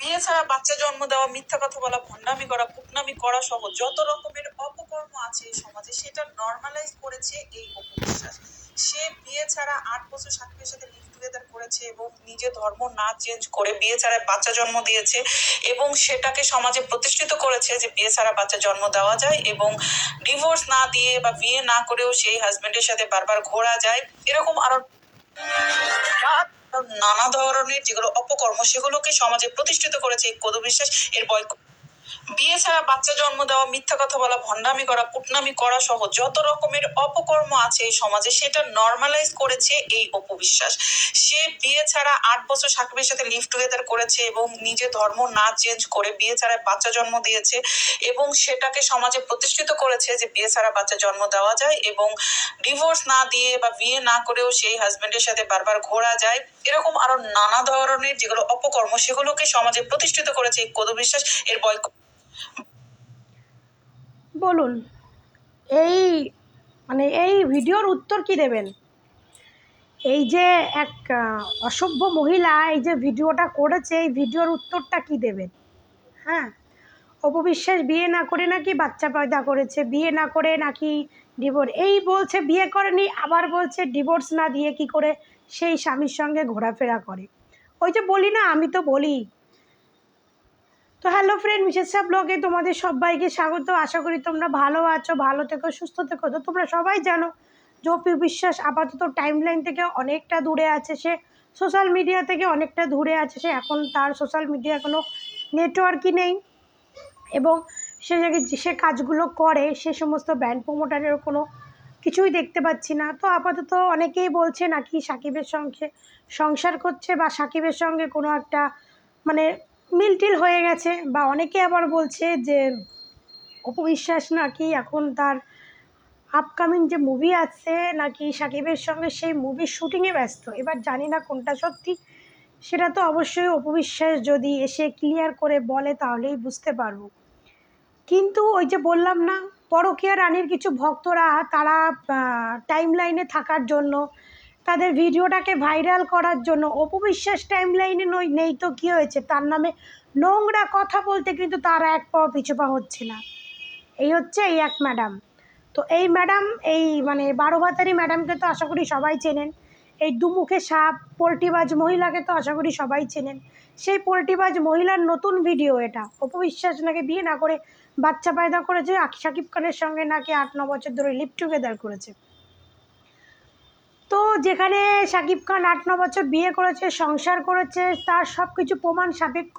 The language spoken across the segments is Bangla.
বিয়ে ছাড়া বাচ্চা জন্ম দেওয়া, মিথ্যা কথা বলা, ভণ্ডামি করা কুটনামি করা সহ যত রকমের অপকর্ম আছে এই সমাজে, সেটা নর্মালাইজ করেছে এই অপবিশ্বাস। সে বিয়ে ছাড়া আট বছর সাকিবের সাথে লিভ টুগেদার করেছে এবং নিজে ধর্ম না চেঞ্জ করে বিয়ে ছাড়া বাচ্চা জন্ম দিয়েছে এবং সেটাকে সমাজে প্রতিষ্ঠিত করেছে যে বিয়ে ছাড়া বাচ্চা জন্ম দেওয়া যায় এবং ডিভোর্স না দিয়ে বা বিয়ে না করেও সেই হাজবেন্ডের সাথে বারবার ঘোরা যায়। এরকম আরও নানা ধরনের যেগুলো অপকর্ম সেগুলোকে সমাজে প্রতিষ্ঠিত করেছে এই কদু বিশ্বাস এর বয় বিয়ে ছাড়া বাচ্চা জন্ম দেওয়া, মিথ্যা কথা বলা, ভণ্ডামি করা, কুটনামি করা সহ যত রকমের অপকর্ম আছে এই সমাজে, সেটা নর্মালাইজ করেছে এই অপবিশ্বাস সে বিয়ে ছাড়া আট বছর সাকিবের সাথে লিভ টুগেদার করেছে এবং নিজে ধর্ম না চেঞ্জ করে বিয়ে ছাড়া বাচ্চা জন্ম দিয়েছে এবং সেটাকে সমাজে প্রতিষ্ঠিত করেছে যে বিয়ে ছাড়া বাচ্চা জন্ম দেওয়া যায় এবং ডিভোর্স না দিয়ে বা বিয়ে না করেও সেই হাজবেন্ডের সাথে বারবার ঘোরা যায়। এরকম আরও নানা ধরনের যেগুলো অপকর্ম, সেগুলোকে সমাজে প্রতিষ্ঠিত করেছে এই কদু বিশ্বাস, এর বয় বলুন, এই মানে এই ভিডিওর উত্তর কি দেবেন? এই যে এক অসভ্য মহিলা এই যে ভিডিওটা করেছে, এই ভিডিওর উত্তরটা কি দেবেন? হ্যাঁ? অপবিশ্বাস বিয়ে না করে নাকি বাচ্চা পয়দা করেছে, বিয়ে না করে নাকি ডিভোর্স এই বলছে বিয়ে করেনি, আবার বলছে ডিভোর্স না দিয়ে কি করে সেই স্বামীর সঙ্গে ঘোরাফেরা করে। ওই যে বলি না, আমি তো বলি। তো হ্যালো ফ্রেন্ড মিসেসা ব্লগে তোমাদের সবাইকে স্বাগত। আশা করি তোমরা ভালো আছো, ভালো থেকো, সুস্থ থেকো। তো তোমরা সবাই জানো অপু বিশ্বাস আপাতত টাইমলাইন থেকে অনেকটা দূরে আছে সে। সোশ্যাল মিডিয়া থেকে অনেকটা দূরে আছে সে। এখন তার সোশ্যাল মিডিয়া কোনো নেটওয়ার্কই নেই। এবং সে যে সে কাজগুলো করে, সে সমস্ত ব্যান্ড প্রমোটারের কোনো কিছুই দেখতে পাচ্ছি না। তো আপাতত অনেকেই বলছে নাকি সাকিবের সঙ্গে সংসার করছে বা সাকিবের সঙ্গে কোনো একটা মানে মিলটিল হয়ে গেছে বা অনেকে আবার বলছে যে অপবিশ্বাস নাকি এখন তার আপকামিং যে মুভি আছে নাকি সাকিবের সঙ্গে সেই মুভির শ্যুটিংয়ে ব্যস্ত। এবার জানি না কোনটা সত্যি, সেটা তো অবশ্যই অপবিশ্বাস যদি এসে ক্লিয়ার করে বলে তাহলেই বুঝতে পারব। কিন্তু ওই যে বললাম না, পরকীয়া রানীর কিছু ভক্তরা তারা টাইম লাইনে থাকার জন্য তাদের ভিডিওটাকে ভাইরাল করার জন্য অপবিশ্বাস টাইম লাইনে নেই তো কী হয়েছে? তার নামে নোংরা কথা বলতে কিন্তু তার এক পাও পিছু পা হচ্ছে না। এই হচ্ছে এই এক ম্যাডাম তো এই ম্যাডাম এই মানে বারো ভাতারি ম্যাডামকে তো আশা করি সবাই চেনেন। এই দুমুখে সাপ, পোলট্রিবাজ মহিলাকে তো আশা করি সবাই চেনেন। সেই পোলট্রিবাজ মহিলার নতুন ভিডিও এটা। অপবিশ্বাস নাকি বিয়ে না করে বাচ্চা পায়দা করেছে শাকিব খানের সঙ্গে নাকি আট, ন বছর ধরে লিভ টুগেদার করেছে। তো যেখানে শাকিব খান আট, ন বছর বিয়ে করেছে, সংসার করেছে, তার সব কিছু প্রমাণ সাপেক্ষ,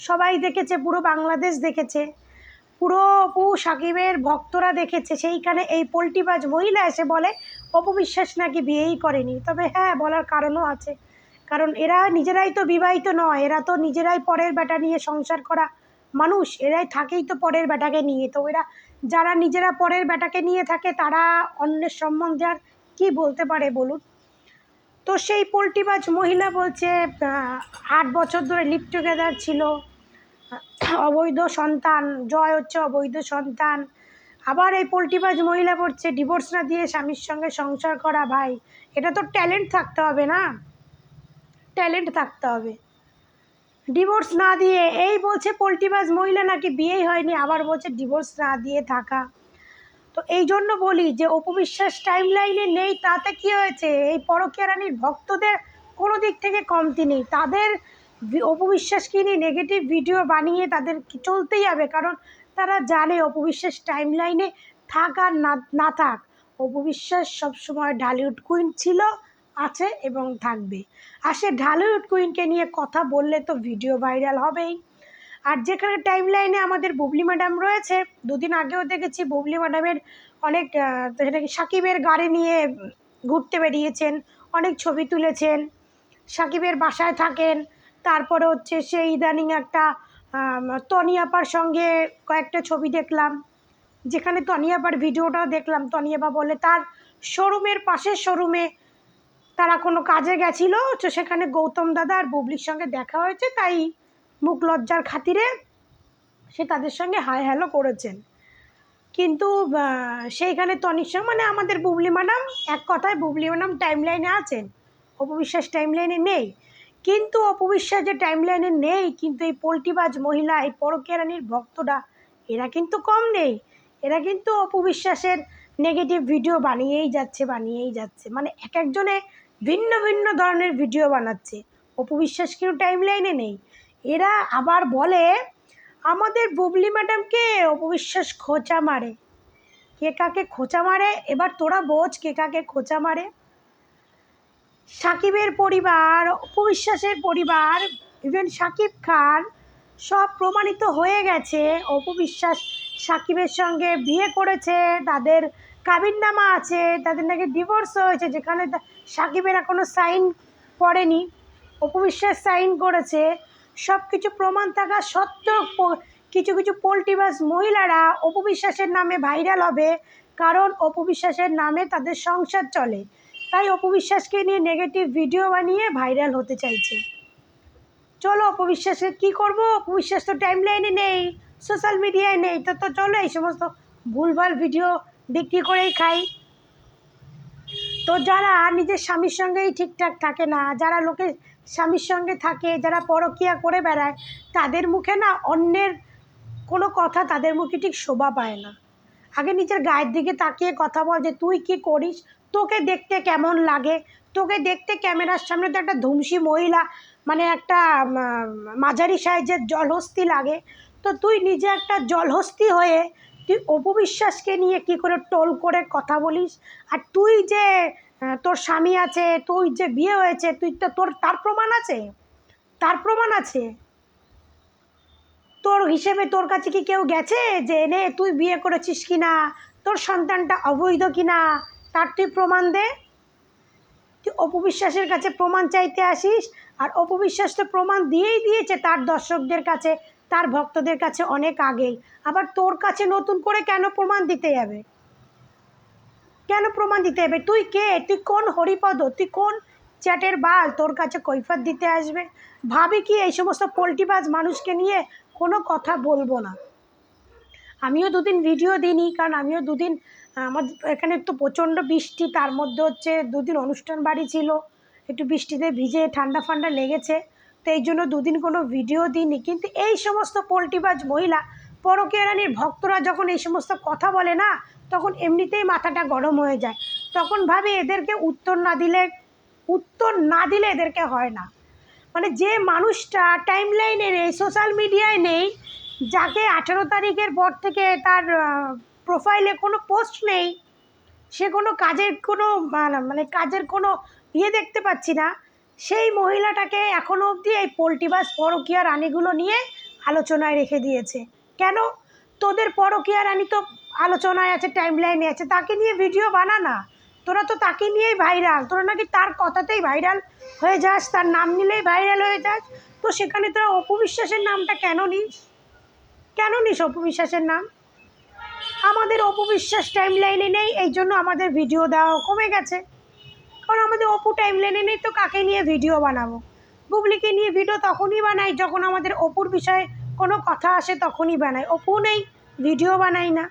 সবাই দেখেছে, পুরো বাংলাদেশ দেখেছে। পুরো অপু সাকিবের ভক্তরা দেখেছে, সেইখানে এই পোলট্রিবাজ মহিলা এসে বলে অপবিশ্বাস নাকি বিয়েই করেনি? তবে হ্যাঁ বলার কারণও আছে। কারণ এরা নিজেরাই তো বিবাহিত নয়, এরা তো নিজেরাই পরের বেটা নিয়ে সংসার করা মানুষ, এরাই থাকেই তো পরের বেটাকে নিয়ে। তো এরা, যারা নিজেরা পরের বেটাকে নিয়ে থাকে, তারা অন্যের সম্বন্ধে আর কী বলতে পারে বলুন? তো সেই পোলট্রিবাজ মহিলা বলছে আট বছর ধরে লিভ টুগেদার ছিল। অবৈধ সন্তান, জয় হচ্ছে অবৈধ সন্তান। আবার এই পোলট্রিবাজ মহিলা পড়ছে ডিভোর্স না দিয়ে স্বামীর সঙ্গে সংসার করা ভাই। এটা তো ট্যালেন্ট থাকতে হবে না? ট্যালেন্ট থাকতে হবে। ডিভোর্স না দিয়ে, এই বলছে পোলট্রিবাজ মহিলা নাকি বিয়েই হয়নি, আবার বলছে ডিভোর্স না দিয়ে থাকা। তো এই জন্য বলি যে অপবিশ্বাস টাইম লাইনে নেই, তাতে কি হয়েছে? এই পরকীয়া রানীর ভক্তদের কোনো দিক থেকে কমতি নেই। তাদের অপবিশ্বাসকে নিয়ে নেগেটিভ ভিডিও বানিয়ে তাদের চলতেই হবে? কারণ তারা জানে অপবিশ্বাস টাইম লাইনে থাক আর না না থাক। অপবিশ্বাস সবসময় ঢালিউড কুইন ছিল, আছে এবং থাকবে। আর সে ঢালিউড কুইনকে নিয়ে কথা বললে তো ভিডিও ভাইরাল হবেই। আর যেখানে টাইম লাইনে আমাদের বুবলি ম্যাডাম রয়েছে, দুদিন আগেও দেখেছি বুবলি ম্যাডামের অনেক যেটা কি সাকিবের গাড়ি নিয়ে ঘুরতে বেরিয়েছেন, অনেক ছবি তুলেছেন, সাকিবের বাসায় থাকেন, তারপরে হচ্ছে সে ইদানিং একটা তনিয়াপার সঙ্গে কয়েকটা ছবি দেখলাম, যেখানে তনিয়াপার ভিডিওটাও দেখলাম তনিয়াপা বলে তার শোরুমের পাশের শোরুমে তারা কোনো কাজে গেছিল? তো সেখানে গৌতম দাদা আর বুবলির সঙ্গে দেখা হয়েছে, তাই মুখ লজ্জার খাতিরে সে তাদের সঙ্গে হাই হ্যালো করেছেন। কিন্তু সেইখানে তনিষা মানে আমাদের বুবলি ম্যাডাম, এক কথায় বুবলি ম্যাডাম টাইম লাইনে আছেন। অপবিশ্বাস টাইম লাইনে নেই। কিন্তু অপবিশ্বাস যে টাইম লাইনে নেই, কিন্তু এই পোল্টিবাজ মহিলা, এই পরকীয়া রানীর ভক্তরা, এরা কিন্তু কম নেই। এরা কিন্তু অপবিশ্বাসের নেগেটিভ ভিডিও বানিয়েই যাচ্ছে বানিয়েই যাচ্ছে। মানে এক একজনে ভিন্ন ভিন্ন ধরনের ভিডিও বানাচ্ছে। অপবিশ্বাস কিন্তু টাইম লাইনে নেই। এরা আবার বলে, আমাদের বুবলি ম্যাডামকে অপবিশ্বাস খোঁচা মারে। কে কাকে খোঁচা মারে? এবার তোরা বোঝ কে কাকে খোঁচা মারে। সাকিবের পরিবার, অপবিশ্বাসের পরিবার ইভেন সাকিব খান, সব প্রমাণিত হয়ে গেছে। অপবিশ্বাস সাকিবের সঙ্গে বিয়ে করেছে, তাদের কাবিননামা আছে, তাদের নাকি ডিভোর্স হয়েছে, যেখানে সাকিবের এখনও সাইন করেনি অপবিশ্বাস সাইন করেছে। সব কিছু প্রমাণ থাকা সত্ত্বেও কিছু কিছু পোল্টিবাস মহিলারা অপবিশ্বাসের নামে ভাইরাল হবে, কারণ অপবিশ্বাসের নামে তাদের সংসার চলে। তাই অপবিশ্বাসকে নিয়ে নেগেটিভ ভিডিও বানিয়ে ভাইরাল হতে চাইছে। চলো অপবিশ্বাসকে কী করব? অপবিশ্বাস তো টাইম লাইনে নেই সোশ্যাল মিডিয়ায় নেই। তো তো চলো এই সমস্ত ভুলভাল ভিডিও বিক্রি করেই খাই। তো যারা নিজের স্বামীর সঙ্গেই ঠিকঠাক থাকে না, যারা লোকের স্বামীর সঙ্গে থাকে, যারা পরকিয়া করে বেড়ায়, তাদের মুখে না অন্যের কোনো কথা তাদের মুখে ঠিক শোভা পায় না। আগে নিজের গায়ের দিকে তাকিয়ে কথা বল যে, তুই কি করিস? তোকে দেখতে কেমন লাগে? তোকে দেখতে ক্যামেরার সামনে তো একটা ধুমসি মহিলা মানে একটা মাঝারি সাইজের জলহস্তি লাগে। তো তুই নিজে একটা জলহস্তি হয়ে, তুই অপবিশ্বাসকে নিয়ে কি করে টোল করে কথা বলিস? আর তুই যে তোর স্বামী আছে, তুই যে বিয়ে হয়েছে, তুই তো তোর, তার প্রমাণ আছে? তার প্রমাণ আছে? তোর হিসেবে তোর কাছে কি কেউ গেছে যে, নে, তুই বিয়ে করেছিস কি না তোর সন্তানটা অবৈধ কি না তার তুই প্রমাণ দে। তুই অপবিশ্বাসের কাছে প্রমাণ চাইতে আসিস, আর অপবিশ্বাস তো প্রমাণ দিয়েই দিয়েছে তার দর্শকদের কাছে, তার ভক্তদের কাছে অনেক আগেই। আবার তোর কাছে নতুন করে কেন প্রমাণ দিতে যাবে? কেন প্রমাণ দিতে হবে? তুই কে? তুই কোন হরিপদ? তুই কোন চ্যাটের বাল? তোর কাছে কৈফাত দিতে আসবে? ভাবি কি এই সমস্ত পোল্ট্রিবাজ মানুষকে নিয়ে কোনো কথা বলব না? আমিও দুদিন ভিডিও দিইনি, কারণ আমিও দুদিন, আমার এখানে তো প্রচণ্ড বৃষ্টি, তার মধ্যে হচ্ছে দুদিন অনুষ্ঠান বাড়ি ছিল। একটু বৃষ্টিতে ভিজে ঠান্ডা ফান্ডা লেগেছে। তো এই জন্য দুদিন কোনো ভিডিও দিইনি। কিন্তু এই সমস্ত পোল্ট্রিবাজ মহিলা, পরকীয়া রানীর ভক্তরা যখন এই সমস্ত কথা বলে না তখন এমনিতেই মাথাটা গরম হয়ে যায়। তখন ভাবি এদেরকে উত্তর না দিলে, উত্তর না দিলে এদেরকে হয় না। মানে যে মানুষটা টাইম লাইনে নেই সোশ্যাল মিডিয়ায় নেই, যাকে আঠেরো তারিখের পর থেকে তার প্রোফাইলে কোনো পোস্ট নেই, সে কোনো কাজের কোনো, মানে- মানে কাজের কোনো ইয়ে দেখতে পাচ্ছি না, সেই মহিলাটাকে এখনও অবধি এই পোল্ট্রিবাস পরকীয়া রানীগুলো নিয়ে আলোচনায় রেখে দিয়েছে। কেন? তোদের পরকীয়া রানী তো আলোচনায় আছে টাইম লাইনে আছে, তাকে নিয়ে ভিডিও বানা না। তোরা তো তাকে নিয়েই ভাইরাল তোরা নাকি তার কথাতেই ভাইরাল হয়ে যাস, তার নাম নিলেই ভাইরাল হয়ে যাস। তো সেখানে তোরা অপবিশ্বাসের নামটা কেন নিস? কেন নিস অপবিশ্বাসের নাম? আমাদের অপবিশ্বাস টাইম লাইনে নেই, এই জন্য আমাদের ভিডিও দেওয়া কমে গেছে। কারণ আমাদের অপু টাইম লাইনে নেই তো কাকে নিয়ে ভিডিও বানাবো? বুবলিকে নিয়ে ভিডিও তখনই বানাই যখন আমাদের অপুর বিষয়ে কোনো কথা আসে তখনই বানাই। অপু নেই ভিডিও বানাই না।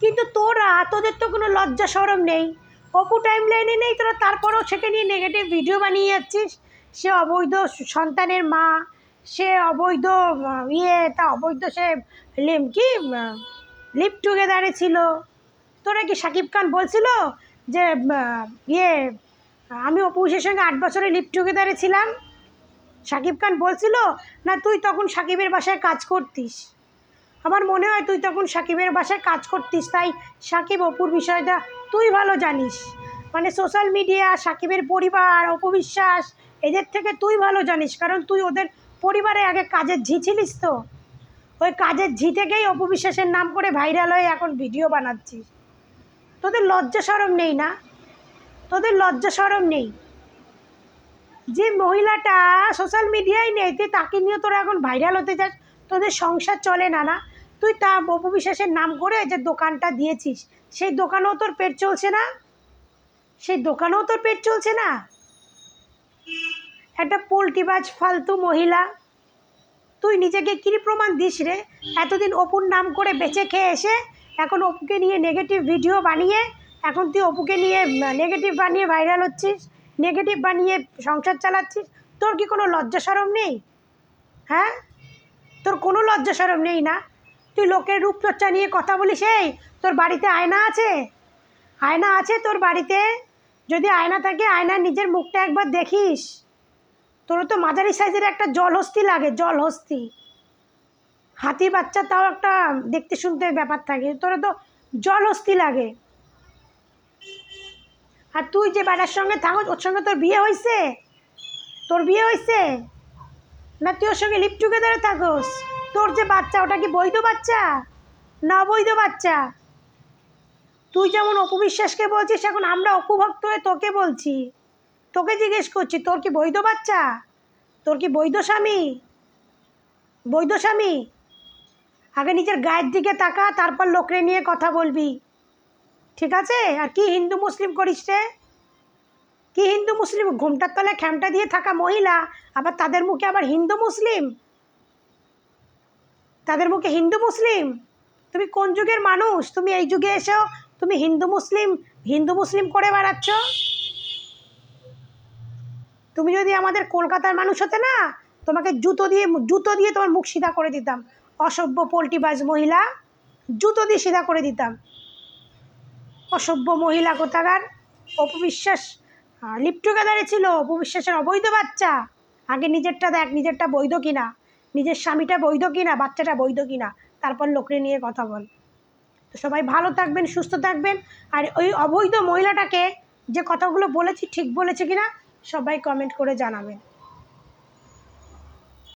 কিন্তু তোরা, তোদের তো কোনো লজ্জা সরম নেই। অপু টাইম লাইনে নেই, তোরা তারপরেও সেকে নিয়ে নেগেটিভ ভিডিও বানিয়ে যাচ্ছিস। সে অবৈধ সন্তানের মা, সে অবৈধ ইয়ে তা অবৈধ সে লিম কি লিপ টুগেদারে ছিল। তোরা কি সাকিব খান বলছিল যে ইয়ে আমি অপুষের সঙ্গে আট বছরে লিপ টুগেদারে ছিলাম? সাকিব খান বলছিল, না, তুই তখন সাকিবের বাসায় কাজ করতিস। আমার মনে হয় তুই তখন সাকিবের বাসায় কাজ করতিস, তাই সাকিব অপুর বিষয়টা তুই ভালো জানিস। মানে সোশ্যাল মিডিয়া সাকিবের পরিবার, অপবিশ্বাস, এদের থেকে তুই ভালো জানিস, কারণ তুই ওদের পরিবারে আগে কাজের ঝি ছিলিস তো। ওই কাজের ঝি থেকেই অপবিশ্বাসের নাম করে ভাইরাল হয়ে এখন ভিডিও বানাচ্ছিস। তোদের লজ্জা সরম নেই না? তোদের লজ্জা সরম নেই? যে মহিলাটা সোশ্যাল মিডিয়ায় নেই তাকে নিয়ে তোরা এখন ভাইরাল হতে যাস, তোদের সংসার চলে না না? তুই তা অপবিশ্বাসের নাম করে যে দোকানটা দিয়েছিস, সেই দোকানেও তোর পেট চলছে না? সেই দোকানেও তোর পেট চলছে না? একটা পোল্ট্রিবাজ ফালতু মহিলা, তুই নিজেকে কী প্রমাণ দিস রে? এতদিন অপুর নাম করে বেঁচে খেয়ে এসে এখন অপুকে নিয়ে নেগেটিভ ভিডিও বানিয়ে, এখন তুই অপুকে নিয়ে নেগেটিভ বানিয়ে ভাইরাল হচ্ছিস নেগেটিভ বানিয়ে সংসার চালাচ্ছিস, তোর কি কোনো লজ্জা সরম নেই? হ্যাঁ? তোর কোনো লজ্জা সরম নেই না? তুই লোকের রূপচর্চা নিয়ে কথা বলিস এই? তোর বাড়িতে আয়না আছে? আয়না আছে তোর বাড়িতে? যদি আয়না থাকে, আয়নার নিজের মুখটা একবার দেখিস। তোর তো মাঝারি সাইজের একটা জলহস্তি লাগে, জলহস্তি। হাতি বাচ্চা তাও একটা দেখতে শুনতে ব্যাপার থাকে তোর তো জলহস্তি লাগে। আর তুই যে বেটার সঙ্গে থাকো ওর সঙ্গে তোর বিয়ে হয়েছে তোর বিয়ে হয়েছে না তুই ওর সঙ্গে লিপ টুগেদারে থাকোস? তোর যে বাচ্চা, ওটা কি বৈধ বাচ্চা? না বৈধ বাচ্চা? তুই যেমন অপু বিশ্বাসকে বলছিস, এখন আমরা অপু ভক্ত হয়ে তোকে বলছি। তোকে জিজ্ঞেস করছি, তোর কি বৈধ বাচ্চা? তোর কি বৈধ স্বামী? বৈধ স্বামী? আগে নিজের গায়ের দিকে তাকা, তারপর লোকরে নিয়ে কথা বলবি। ঠিক আছে? আর কি হিন্দু মুসলিম করিস রে? কি হিন্দু মুসলিম? ঘুমটার তলে খ্যামটা দিয়ে থাকা মহিলা, আবার তাদের মুখে আবার হিন্দু মুসলিম? তাদের মুখে হিন্দু মুসলিম? তুমি কোন যুগের মানুষ? তুমি এই যুগে এসো, তুমি হিন্দু মুসলিম হিন্দু মুসলিম করে বেড়াচ্ছ? তুমি যদি আমাদের কলকাতার মানুষ হতে না, তোমাকে জুতো দিয়ে জুতো দিয়ে তোমার মুখ সিধা করে দিতাম। অসভ্য পোল্টিবাজ মহিলা, জুতো দিয়ে সিধা করে দিতাম। অসভ্য মহিলা কোথাকার? অপবিশ্বাস লিপ টুগেদারে ছিল, অপবিশ্বাসের অবৈধ বাচ্চা। আগে নিজেরটা দেখ, নিজেরটা বৈধ কিনা। নিজের স্বামীটা বৈধ কিনা, বাচ্চাটা বৈধ কিনা, তারপর লোকরে নিয়ে কথা বল। তো সবাই ভালো থাকবেন, সুস্থ থাকবেন। আর ওই অবৈধ মহিলাটাকে যে কথাগুলো বলেছি ঠিক বলেছে কিনা, সবাই কমেন্ট করে জানাবেন।